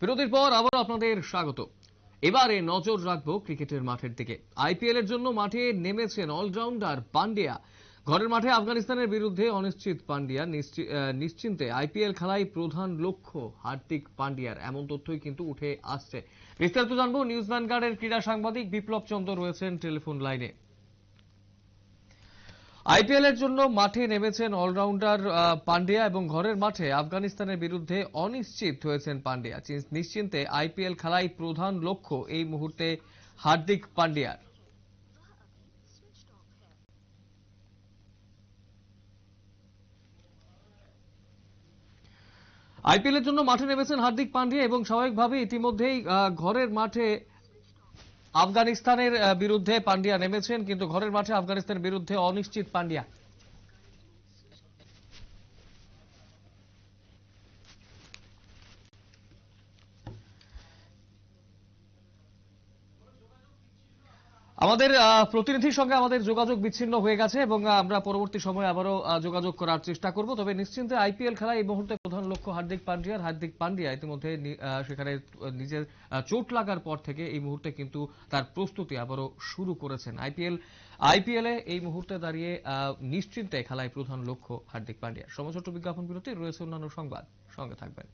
বিরতির পর আবার আপনাদের স্বাগত। এবারে নজর রাখব ক্রিকেটের মাঠের দিকে। আইপিএল এর জন্য মাঠে নেমেছেন অলরাউন্ডার পান্ডিয়া। ঘরের মাঠে আফগানিস্তানের বিরুদ্ধে অনিশ্চিত পান্ডিয়া। নিশ্চিন্তে আইপিএল খেলায় প্রধান লক্ষ্য হার্দিক পান্ডিয়ার। এমন তথ্যই কিন্তু উঠে আসছে। বিস্তারিত জানব নিউজ ভ্যানগার্ডের ক্রীড়া সাংবাদিক বিপ্লব চন্দ্র রয়েছেন টেলিফোন লাইনে। আইপিএল এর জন্য মাঠে নেমেছেন অলরাউন্ডার পান্ডিয়া এবং ঘরের মাঠে আফগানিস্তানের বিরুদ্ধে অনিশ্চিত হয়েছেন পান্ডিয়া। নিশ্চিন্তে আইপিএল খেলাই প্রধান লক্ষ্য এই মুহূর্তে হার্দিক পান্ডিয়ার। আইপিএল এর জন্য মাঠে নেমেছেন হার্দিক পান্ডিয়া এবং স্বাভাবিকভাবে ইতিমধ্যেই ঘরের মাঠে আফগানিস্তানের বিরুদ্ধে পান্ডিয়া নেমেছেন কিন্তু ঘরের মাঠে আফগানিস্তানের বিরুদ্ধে অনিশ্চিত পান্ডিয়া আমাদের প্রতিনিধির সঙ্গে আমাদের যোগাযোগ বিচ্ছিন্ন হয়ে গেছে এবং আমরা পরবর্তী সময়ে আবারও যোগাযোগ করার চেষ্টা করব। তবে নিশ্চিন্তে আইপিএল খেলায় এই মুহূর্তে প্রধান লক্ষ্য হার্দিক পান্ডিয়ার হার্দিক পান্ডিয়া ইতিমধ্যে সেখানে নিজের চোট লাগার পর থেকে এই মুহূর্তে কিন্তু তার প্রস্তুতি আবারও শুরু করেছেন। আইপিএল, আইপিএলে এই মুহূর্তে দাঁড়িয়ে নিশ্চিন্তে খেলায় প্রধান লক্ষ্য হার্দিক পান্ডিয়া সমছোট বিজ্ঞাপন বিরতি রয়েছে অন্যান্য সংবাদ। সঙ্গে থাকবেন।